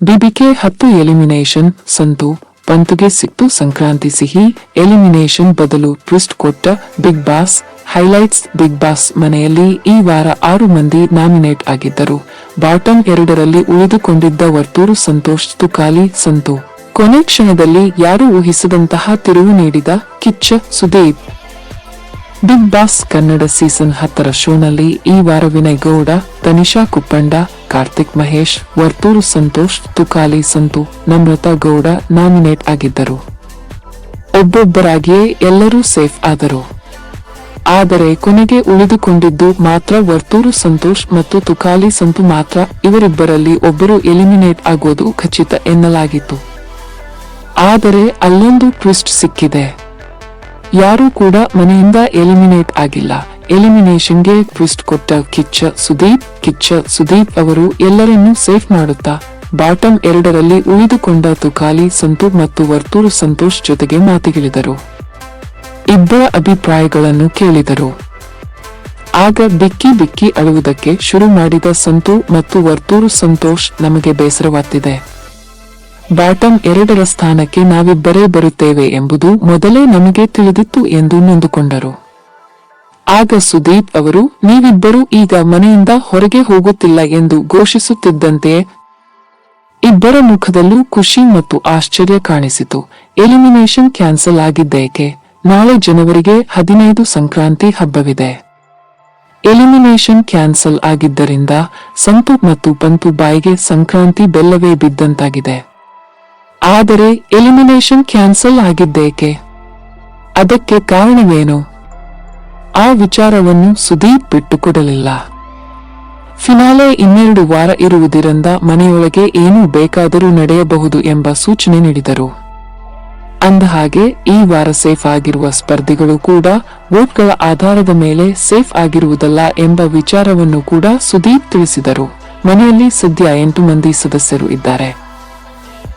BBK ಹತ್ತು elimination Santu, ಪಂತುಗೆ ಸಿಕ್ತು ಸಂಕ್ರಾಂತಿ ಸಿಹಿ, ಎಲಿಮಿನೇಷನ್ ಬದಲು ಟ್ವಿಸ್ಟ್ ಕೊಟ್ಟ big boss, highlights big boss ಮನೆಯಲ್ಲಿ ಈ ವಾರ ಆರು ಮಂದಿ ನಾಮಿನೇಟ್ ಆಗಿದ್ದರು. ಬಾಟಮ್ ಎರಡರಲ್ಲಿ ಉಳಿದುಕೊಂಡಿದ್ದ ವರ್ತೂರು ಸಂತೋಷ್, ತುಕಾಲಿ ಸಂತು. ಕೊನೆ ಕ್ಷಣದಲ್ಲಿ ಯಾರು ಊಹಿಸದಂತಹ ತಿರುವು ನೀಡಿದ Kichcha Sudeep. Big boss Kannada season ಹತ್ತರ ಶೋನಲ್ಲಿ ಈ ವಾರ ವಿನಯ್ ಗೌಡ ತನಿಷಾ ಕುಪ್ಪಂಡ, ಕಾರ್ತಿಕ್ ಮಹೇಶ್, ವರ್ತೂರು ಸಂತೋಷ್, ತುಕಾಲಿ ಸಂತು, ನಮ್ರತಾ ಗೌಡ ನಾಮಿನೇಟ್ ಆಗಿದ್ದರು. ಒಬ್ಬೊಬ್ಬರಾಗಿಯೇ ಎಲ್ಲರೂ ಸೇಫ್ ಆದರು. ಆದರೆ ಕೊನೆಗೆ ಉಳಿದುಕೊಂಡಿದ್ದು ಮಾತ್ರ ವರ್ತೂರು ಸಂತೋಷ್ ಮತ್ತು ತುಕಾಲಿ ಸಂತು ಮಾತ್ರ. ಇವರಿಬ್ಬರಲ್ಲಿ ಒಬ್ಬರು ಎಲಿಮಿನೇಟ್ ಆಗೋದು ಖಚಿತ ಎನ್ನಲಾಗಿತ್ತು. ಆದರೆ ಅಲ್ಲೊಂದು ಟ್ವಿಸ್ಟ್ ಸಿಕ್ಕಿದೆ. ಯಾರೂ ಕೂಡ ಮನೆಯಿಂದ ಎಲಿಮಿನೇಟ್ ಆಗಿಲ್ಲ. ಎಲಿಮಿನೇಷನ್ಗೆ ಟ್ವಿಸ್ಟ್ ಕೊಟ್ಟ ಕಿಚ್ಚ ಸುದೀಪ್ ಕಿಚ್ಚ ಸುದೀಪ್ ಅವರು ಎಲ್ಲರನ್ನೂ ಸೇಫ್ ಮಾಡುತ್ತಾ ಬಾಟಮ್ ಎರಡರಲ್ಲಿ ಉಳಿದುಕೊಂಡ ತುಖಾಲಿ ಸಂತು ಮತ್ತು ವರ್ತೂರು ಸಂತೋಷ್ ಜೊತೆಗೆ ಮಾತಿಗಿಳಿದರು. ಇಬ್ಬರ ಅಭಿಪ್ರಾಯಗಳನ್ನು ಕೇಳಿದರು. ಆಗ ಬಿಕ್ಕಿ ಬಿಕ್ಕಿ ಅಳುವುದಕ್ಕೆ ಶುರು ಮಾಡಿದ ಸಂತು ಮತ್ತು ವರ್ತೂರು ಸಂತೋಷ್ ನಮಗೆ ಬೇಸರವಾಗ್ತಿದೆ. ಬಾಟಂ ಎರಡರ ಸ್ಥಾನಕ್ಕೆ ನಾವಿಬ್ಬರೇ ಬರುತ್ತೇವೆ ಎಂಬುದು ಮೊದಲೇ ನಮಗೆ ತಿಳಿದಿತ್ತು ಎಂದು ನೊಂದುಕೊಂಡರು. ಆಗ ಸುದೀಪ್ ಅವರು, ನೀವಿಬ್ಬರೂ ಈಗ ಮನೆಯಿಂದ ಹೊರಗೆ ಹೋಗುತ್ತಿಲ್ಲ ಎಂದು ಘೋಷಿಸುತ್ತಿದ್ದಂತೆ ಇಬ್ಬರ ಮುಖದಲ್ಲೂ ಖುಷಿ ಮತ್ತು ಆಶ್ಚರ್ಯ ಕಾಣಿಸಿತು. ಎಲಿಮಿನೇಷನ್ ಕ್ಯಾನ್ಸಲ್ ಆಗಿದ್ದೇಕೆ? ನಾಳೆ ಜನವರಿಗೆ ಹದಿನೈದು ಸಂಕ್ರಾಂತಿ ಹಬ್ಬವಿದೆ. ಎಲಿಮಿನೇಷನ್ ಕ್ಯಾನ್ಸಲ್ ಆಗಿದ್ದರಿಂದ ಸಂತು ಮತ್ತು ಪಂತು ಬಾಯಿಗೆ ಸಂಕ್ರಾಂತಿ ಬೆಲ್ಲವೇ ಬಿದ್ದಂತಾಗಿದೆ. ಆದರೆ ಎಲಿಮಿನೇಷನ್ ಕ್ಯಾನ್ಸಲ್ ಆಗಿದ್ದೇಕೆ? ಅದಕ್ಕೆ ಕಾರಣವೇನು? ಆ ವಿಚಾರವನ್ನು ಸುದೀಪ್ ಬಿಟ್ಟುಕೊಡಲಿಲ್ಲ. ಫಿನಾಲೆ ಇನ್ನೆರಡು ವಾರ ಇರುವುದರಿಂದ ಮನೆಯೊಳಗೆ ಏನೂ ಬೇಕಾದರೂ ನಡೆಯಬಹುದು ಎಂಬ ಸೂಚನೆ ನೀಡಿದರು. ಅಂದಹಾಗೆ ಈ ವಾರ ಸೇಫ್ ಆಗಿರುವ ಸ್ಪರ್ಧಿಗಳು ಕೂಡ ವೋಟ್ಗಳ ಆಧಾರದ ಮೇಲೆ ಸೇಫ್ ಆಗಿರುವುದಲ್ಲ ಎಂಬ ವಿಚಾರವನ್ನು ಕೂಡ ಸುದೀಪ್ ತಿಳಿಸಿದರು. ಮನೆಯಲ್ಲಿ ಸದ್ಯ ಎಂಟು ಮಂದಿ ಸದಸ್ಯರು ಇದ್ದಾರೆ.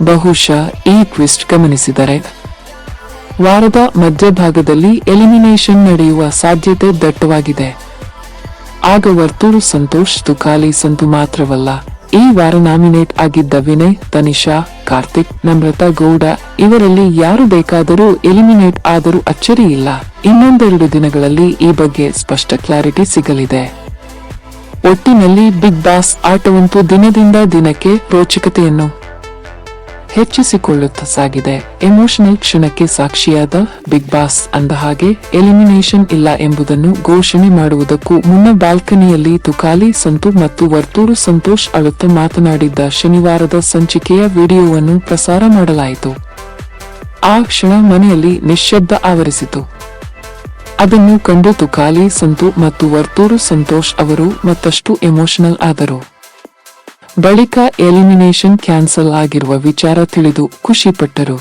ಬಹುಶಃ ಈ ಟ್ವಿಸ್ಟ್ ಗಮನಿಸಿದರೆ. ವಾರದ ಮಧ್ಯಭಾಗದಲ್ಲಿ ಎಲಿಮಿನೇಷನ್ ನಡೆಯುವ ಸಾಧ್ಯತೆ ದಟ್ಟವಾಗಿದೆ. ಆಗ ವರ್ತೂರು ಸಂತೋಷ್, ತುಕಾಲಿ ಸಂತು ಮಾತ್ರವಲ್ಲ, ಈ ವಾರ ನಾಮಿನೇಟ್ ಆಗಿದ್ದ ವಿನಯ್, ತನಿಷಾ, ಕಾರ್ತಿಕ್, ನಮ್ರತಾ ಗೌಡ ಇವರಲ್ಲಿ ಯಾರು ಬೇಕಾದರೂ ಎಲಿಮಿನೇಟ್ ಆದರೂ ಅಚ್ಚರಿ ಇಲ್ಲ. ಇನ್ನೊಂದೆರಡು ದಿನಗಳಲ್ಲಿ ಈ ಬಗ್ಗೆ ಸ್ಪಷ್ಟ ಕ್ಲಾರಿಟಿ ಸಿಗಲಿದೆ. ಒಟ್ಟಿನಲ್ಲಿ ಬಿಗ್ ಬಾಸ್ ಆಟವಂತೂ ದಿನದಿಂದ ದಿನಕ್ಕೆ ರೋಚಕತೆಯನ್ನು ಹೆಚ್ಚಿಸಿಕೊಳ್ಳುತ್ತಾ ಸಾಗಿದೆ. ಎಮೋಷನಲ್ ಕ್ಷಣಕ್ಕೆ ಸಾಕ್ಷಿಯಾದ ಬಿಗ್ ಬಾಸ್ ಅಂದ ಹಾಗೆ ಎಲಿಮಿನೇಷನ್ ಇಲ್ಲ ಎಂಬುದನ್ನು ಘೋಷಣೆ ಮಾಡುವುದಕ್ಕೂ ಮುನ್ನ ಬಾಲ್ಕನಿಯಲ್ಲಿ ತುಕಾಲಿ ಸಂತು ಮತ್ತು ವರ್ತೂರು ಸಂತೋಷ್ ಅಳುತ್ತ ಮಾತನಾಡಿದ್ದ ಶನಿವಾರದ ಸಂಚಿಕೆಯ ವಿಡಿಯೋವನ್ನು ಪ್ರಸಾರ ಮಾಡಲಾಯಿತು. ಆ ಕ್ಷಣ ಮನೆಯಲ್ಲಿ ನಿಶ್ಶಬ್ದ ಆವರಿಸಿತು. ಅದನ್ನು ಕಂಡು ತುಕಾಲಿ ಸಂತು ಮತ್ತು ವರ್ತೂರು ಸಂತೋಷ್ ಅವರು ಮತ್ತಷ್ಟು ಎಮೋಷನಲ್ ಆದರು. ಬಳಿಕ ಎಲಿಮಿನೇಷನ್ ಕ್ಯಾನ್ಸಲ್ ಆಗಿರುವ ವಿಚಾರ ತಿಳಿದು ಖುಷಿಪಟ್ಟರು